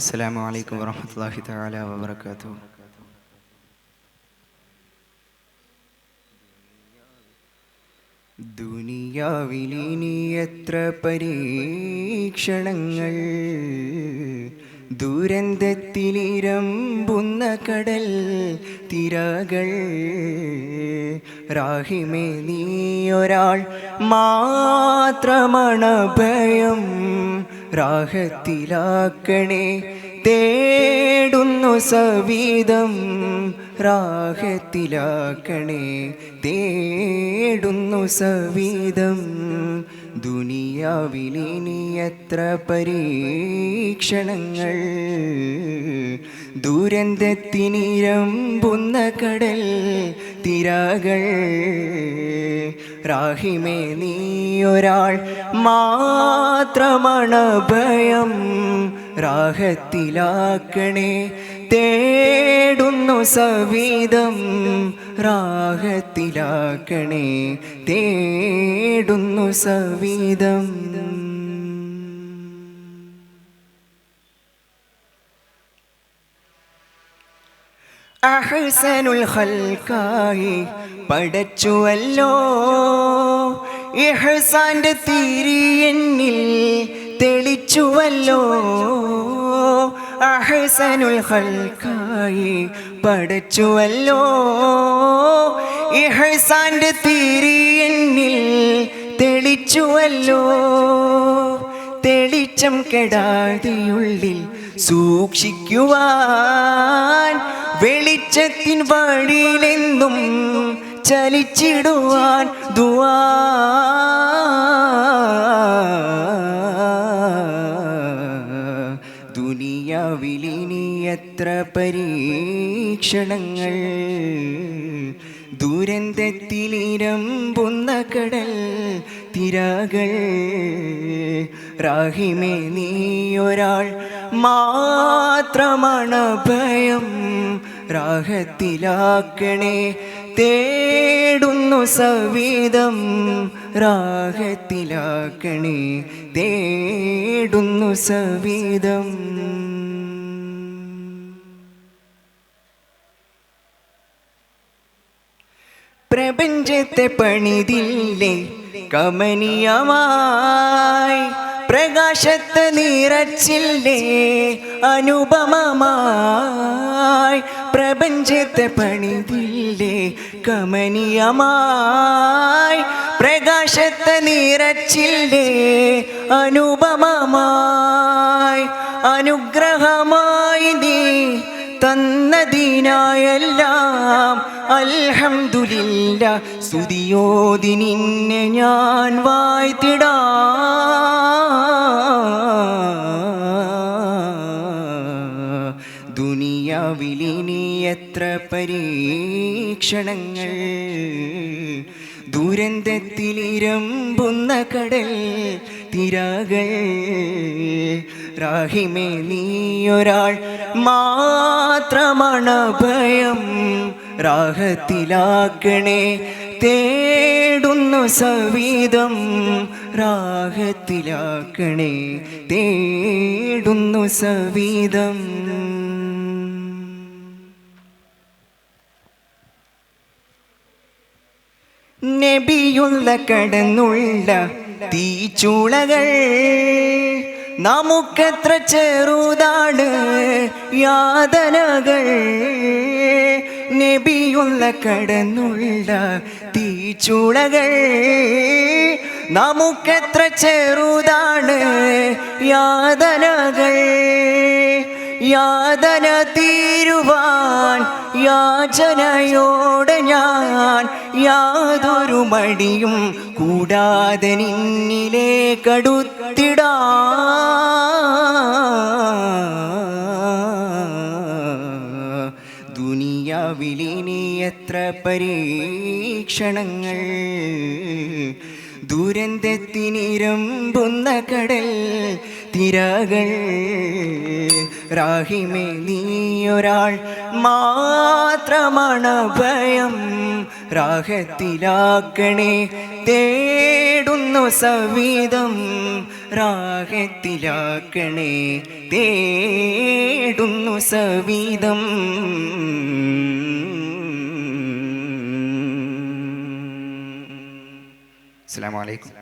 السلام عليكم ورحمة الله تعالى وبركاته ദുനിയാവിലിനി എത്ര പരീക്ഷണങ്ങൾ ദുരന്തത്തിലിരമ്പുന്ന കടൽ തിരകൾ റാഹിമേ നീ ഒരാൾ മാത്രമാണ് ഭയം രാഹത്തിലാക്കണേ തേടുന്നു സവീതം രാഹത്തിലാക്കണേ തേടുന്നു സവീതം ദുനിയാവിലിനി എത്ര പരീക്ഷണങ്ങൾ? ദുരന്തത്തിനിരമ്പുന്ന കടൽ തിരകൾ. റാഹിമേ നീ ഒരാൾ മാത്രമാണ് ഭയം. രാഹത്തിലാക്കണേ തേടുന്നു സവീതം രാഹത്തിലാക്കണേ തേടുന്നു സവീതം അഹ്സനുൽ ഹൽക്കായി പടച്ചുവല്ലോ. ഇഹ്സാന്റെ തീരി എന്നിൽ തെളിച്ചുവല്ലോ. അഹസനുൽ ഹൽക്കായി പടച്ചുവല്ലോ. ഇഹ്സാന്റെ തീരി എന്നിൽ തെളിച്ചുവല്ലോ. തെളിച്ചം കെടാതെയുള്ളിൽ സൂക്ഷിക്കുവാൻ വെളിച്ചത്തിൻ വഴിയിലെന്നും ചലിച്ചിടുവാൻ ദുവാ. ദുനിയാവിലിനി എത്ര പരീക്ഷണങ്ങൾ? ദുരന്തത്തിലിരമ്പുന്ന കടൽ തിരകൾ. റാഹിമേ നീ ഒരാൾ മാത്രമാണ് ഭയം. രാഹത്തിലാക്കണേ. തേടുന്നു സവീതം രാഹത്തിലാക്കണേ. തേടുന്നു സവീതം പ്രപഞ്ചത്തെ പണിതില്ലേ കമനീയമായി. പ്രകാശത്തെ നീറച്ചില്ലേ അനുപമമായി. പ്രപഞ്ചത്തെ പണിതില്ലേ കമനീയമായി. പ്രകാശത്ത് നീറച്ചില്ലേ അനുപമമായി. അനുഗ്രഹമായി നീ തന്നതിനായെല്ലാം അൽഹംദുലില്ല സ്തുതിയോതി നിന്നെ ഞാൻ വായ്ത്തിടാ. ദുനിയാവിലിനി എത്ര പരീക്ഷണങ്ങൾ? ദുരന്തത്തിലിരമ്പുന്ന കടൽ തിരകൾ. റാഹിമേ നീ ഒരാൾ മാത്രമാണ് ഭയം. രാഹത്തിലാക്കണേ തേടുന്നു സവീതം രാഹത്തിലാക്കണേ തേടുന്നു സവീതം നബിയുള്ള കടന്നുള്ള തീച്ചുളകൾ നമുക്കെത്ര ചെറുതാണ് യാതനകൾ. നബിയുള്ള കടന്നുള്ള തീച്ചുളകൾ നമുക്കെത്ര ചെറുതാണ് യാതനകൾ. യാതന തീരുവാൻ യാചനയോടെ ഞാൻ യാതൊരു മടിയും കൂടാതെ നിന്നിലെ കടുത്തിടാ. ദുനിയാവിലിനി എത്ര പരീക്ഷണങ്ങൾ? ദുരന്തത്തിനിരമ്പുന്ന കടൽ തിരകൾ. റാഹിമേ നീ ഒരാൾ മാത്രമാണ് ഭയം. രാഹത്തിലാക്കണേ തേടുന്നു സവിധം. റാഹത്തിലാക്കണേ തേടുന്നു സവിധം. അസ്സലാമു അലൈക്കും.